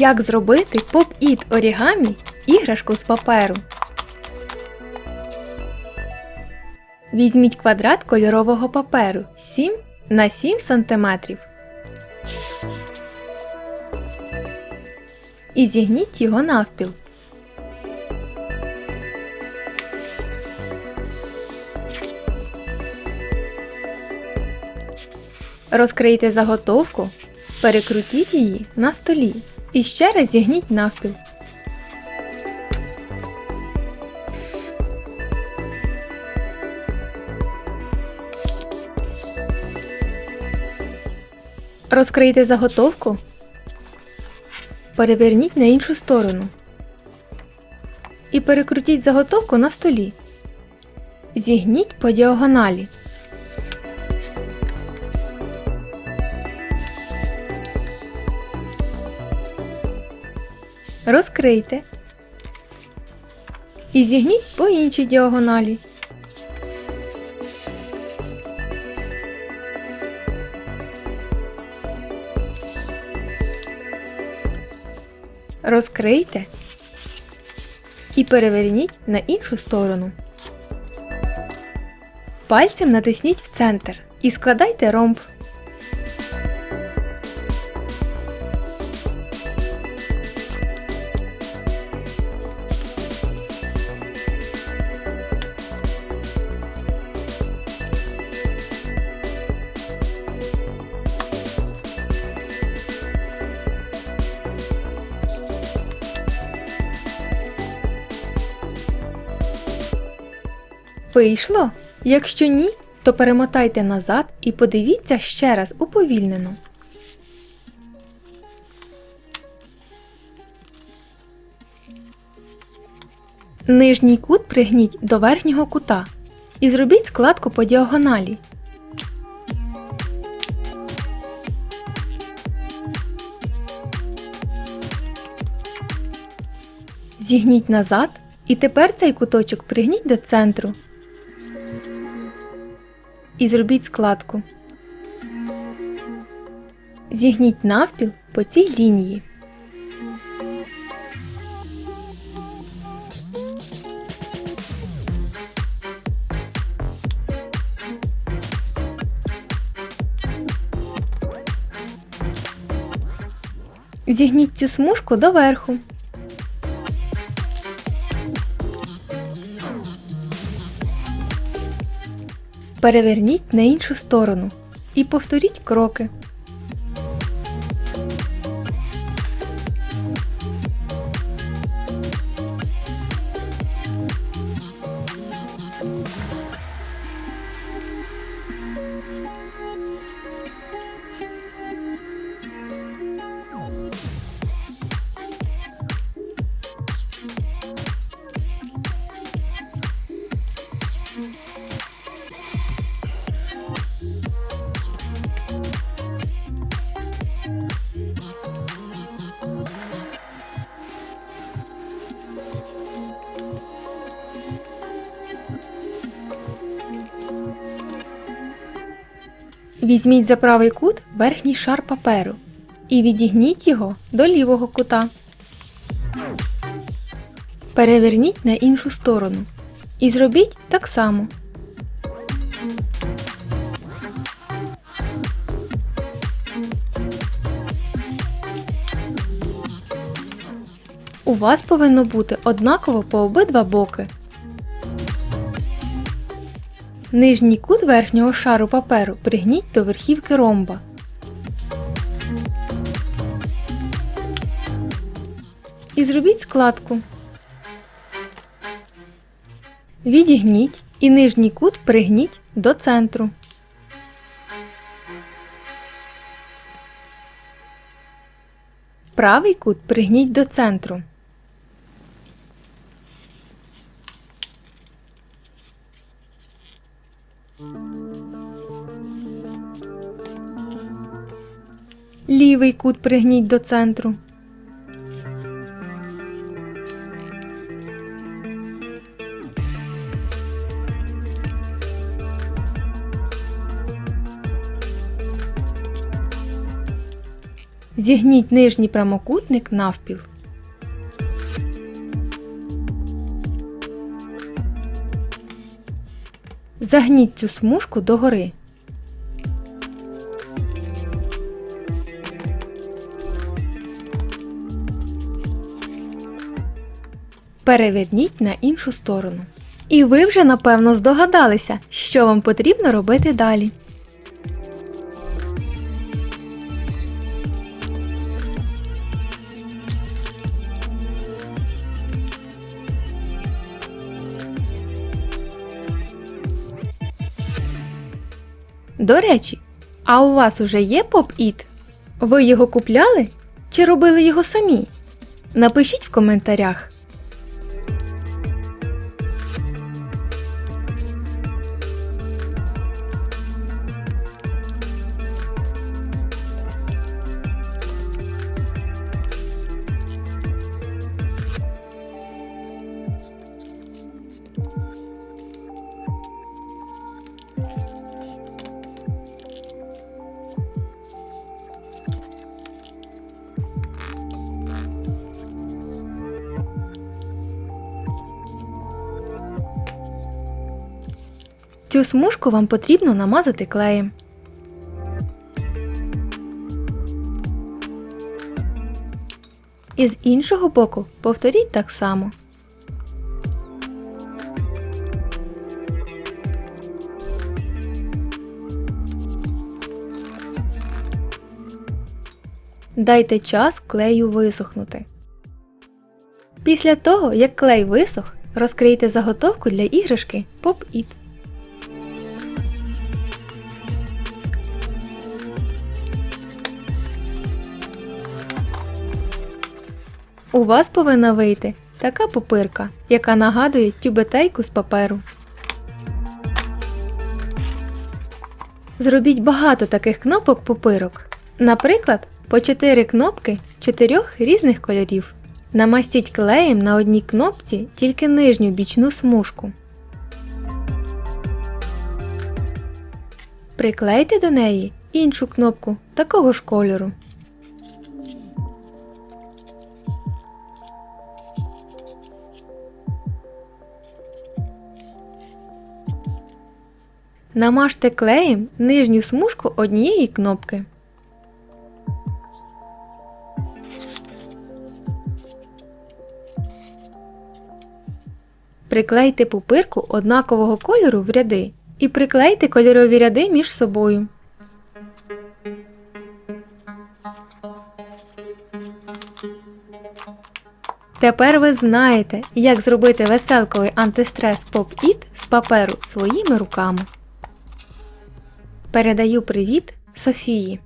Як зробити поп-іт орігамі іграшку з паперу? Візьміть квадрат кольорового паперу 7 на 7 см. І зігніть його навпіл. Розкрийте заготовку, перекрутіть її на столі і ще раз зігніть навпіл. Розкрийте заготовку, переверніть на іншу сторону і перекрутіть заготовку на столі. Зігніть по діагоналі. Розкрийте і зігніть по іншій діагоналі. Розкрийте і переверніть на іншу сторону. Пальцем натисніть в центр і складайте ромб. Вийшло? Якщо ні, то перемотайте назад і подивіться ще раз уповільнено. Нижній кут пригніть до верхнього кута і зробіть складку по діагоналі. Зігніть назад і тепер цей куточок пригніть до центру і зробіть складку. Зігніть навпіл по цій лінії. Зігніть цю смужку доверху. Переверніть на іншу сторону і повторіть кроки. Візьміть за правий кут верхній шар паперу і відігніть його до лівого кута. Переверніть на іншу сторону. І зробіть так само. У вас повинно бути однаково по обидва боки. Нижній кут верхнього шару паперу пригніть до верхівки ромба. І зробіть складку. Відігніть і нижній кут пригніть до центру. Правий кут пригніть до центру. Лівий кут пригніть до центру. Зігніть нижній прямокутник навпіл. Загніть цю смужку догори. Переверніть на іншу сторону. І ви вже напевно здогадалися, що вам потрібно робити далі. До речі, а у вас уже є поп-іт? Ви його купляли чи робили його самі? Напишіть в коментарях. Цю смужку вам потрібно намазати клеєм. І з іншого боку повторіть так само. Дайте час клею висохнути. Після того, як клей висох, розкрийте заготовку для іграшки Pop-It. У вас повинна вийти така пупирка, яка нагадує тюбетейку з паперу. Зробіть багато таких кнопок пупирок. Наприклад, по 4 кнопки 4 різних кольорів. Намастіть клеєм на одній кнопці тільки нижню бічну смужку. Приклейте до неї іншу кнопку такого ж кольору. Намажте клеєм нижню смужку однієї кнопки. Приклейте пупирку однакового кольору в ряди і приклейте кольорові ряди між собою. Тепер ви знаєте, як зробити веселковий антистрес Pop-It з паперу своїми руками. Передаю привіт Софії.